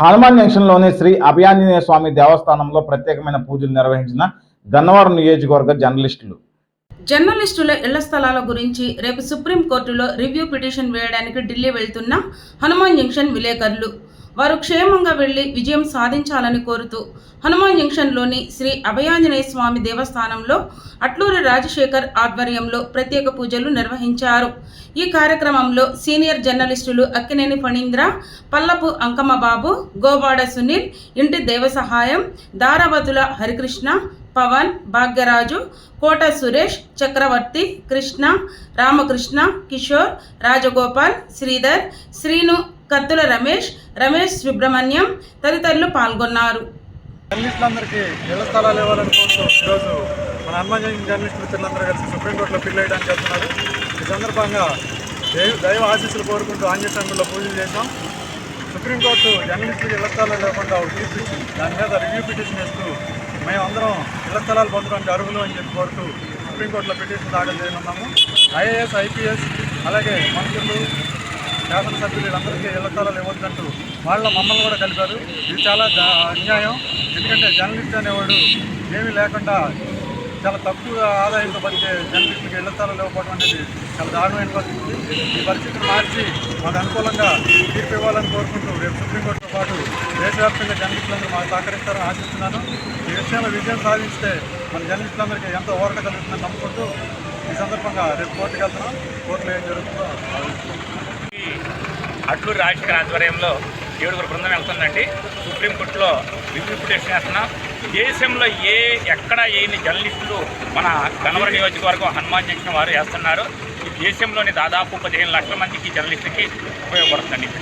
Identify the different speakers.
Speaker 1: హనుమాన్ జంక్షన్లోని శ్రీ అభయాంజనేయ స్వామి దేవస్థానంలో ప్రత్యేకమైన పూజలు నిర్వహించిన గన్నవరం నియోజకవర్గ జర్నలిస్టులు.
Speaker 2: జర్నలిస్టుల ఇళ్ళ స్థలాల గురించి రేపు సుప్రీంకోర్టులో రివ్యూ పిటిషన్ వేయడానికి ఢిల్లీ వెళ్తున్న హనుమాన్ జంక్షన్ విలేకరులు. వారు క్షేమంగా వెళ్ళి విజయం సాధించాలని కోరుతూ హనుమాన్ జంక్షన్లోని శ్రీ అభయాంజనేయ స్వామి దేవస్థానంలో అట్లూరి రాజశేఖర్ ఆధ్వర్యంలో ప్రత్యేక పూజలు నిర్వహించారు. ఈ కార్యక్రమంలో సీనియర్ జర్నలిస్టులు అక్కినేని ఫణీంద్ర పల్లపు అంకమ్మబాబు గోవాడ సునీల్ ఇంటి దేవసహాయం దారావతుల హరికృష్ణ పవన్ భాగ్యరాజు కోట సురేష్ చక్రవర్తి కృష్ణ రామకృష్ణ కిషోర్ రాజగోపాల్ శ్రీధర్ శ్రీను కత్తుల రమేష్ రమేష్ సుబ్రహ్మణ్యం తదితరులు పాల్గొన్నారు.
Speaker 3: జర్నలిస్టులందరికీ ఇళ్ళ స్థలాలు ఇవ్వాలని కోరుతూ ఈరోజు మన హనుమాన్ జయంతి జర్నలిస్టులు కలిసి సుప్రీంకోర్టులో పిల్ వేయడానికి వెళ్తున్నారు. ఈ సందర్భంగా దైవ దైవ ఆశీస్సులు కోరుకుంటూ ఆంజనేయంలో పూజలు చేశాం. సుప్రీంకోర్టు జర్నలిస్టులకు ఇళ్ళ స్థలాలు లేకుండా ఒక తీర్పు ఇచ్చింది దాని మీద రివ్యూ పిటిషన్ ఇస్తూ మేమందరం ఇళ్ళ స్థలాలు పొందడానికి అర్హులు అని చెప్పి కోరుతూ సుప్రీంకోర్టులో పిటిషన్ దాఖలు చేయనున్నాము. ఐఏఎస్ ఐపీఎస్ అలాగే మంత్రులు శాసనసభ్యులు వీళ్ళందరికీ ఇళ్ళ స్థలాలు ఇవ్వద్దంటూ వాళ్ళ మమ్మల్ని కూడా కలిపారు. ఇది చాలా అన్యాయం. ఎందుకంటే జర్నలిస్ట్ అనేవాడు ఏమీ లేకుండా చాలా తక్కువ ఆదాయంతో పనిచే జర్నలిస్టులకు ఇళ్ళ స్థలాలు ఇవ్వకపోవడం అనేది చాలా దారుణమైన పరిస్థితి. ఈ పరిస్థితిని మార్చి మాకు అనుకూలంగా తీర్పు ఇవ్వాలని కోరుకుంటూ రేపు సుప్రీంకోర్టుతో పాటు దేశవ్యాప్తంగా జర్నలిస్టులందరూ మాకు సహకరిస్తారని ఆశిస్తున్నాను. ఈ విషయంలో విజయం సాధిస్తే మన జర్నలిస్టులందరికీ ఎంతో ఓరక కలుగుతుందని నమ్ముకుంటూ ఈ సందర్భంగా రేపు కోర్టుకు వెళ్తున్నాం. కోర్టులో ఏం జరుగుతుందో
Speaker 4: అట్లూరు రాజశేఖర్ ఆధ్వర్యంలో ఏడుగురు బృందం వెళ్తుందండి. సుప్రీంకోర్టులో రివ్యూ చేస్తున్నాం దేశంలో ఏ ఎక్కడ ఏని జర్నలిస్టులు మన కనవర నియోజకవర్గం హనుమాన్ జంక్షన్ వారు వేస్తున్నారు. ఈ దేశంలోని దాదాపు పదిహేను లక్షల మందికి జర్నలిస్టులకి ఉపయోగపడుతుందండి ఈ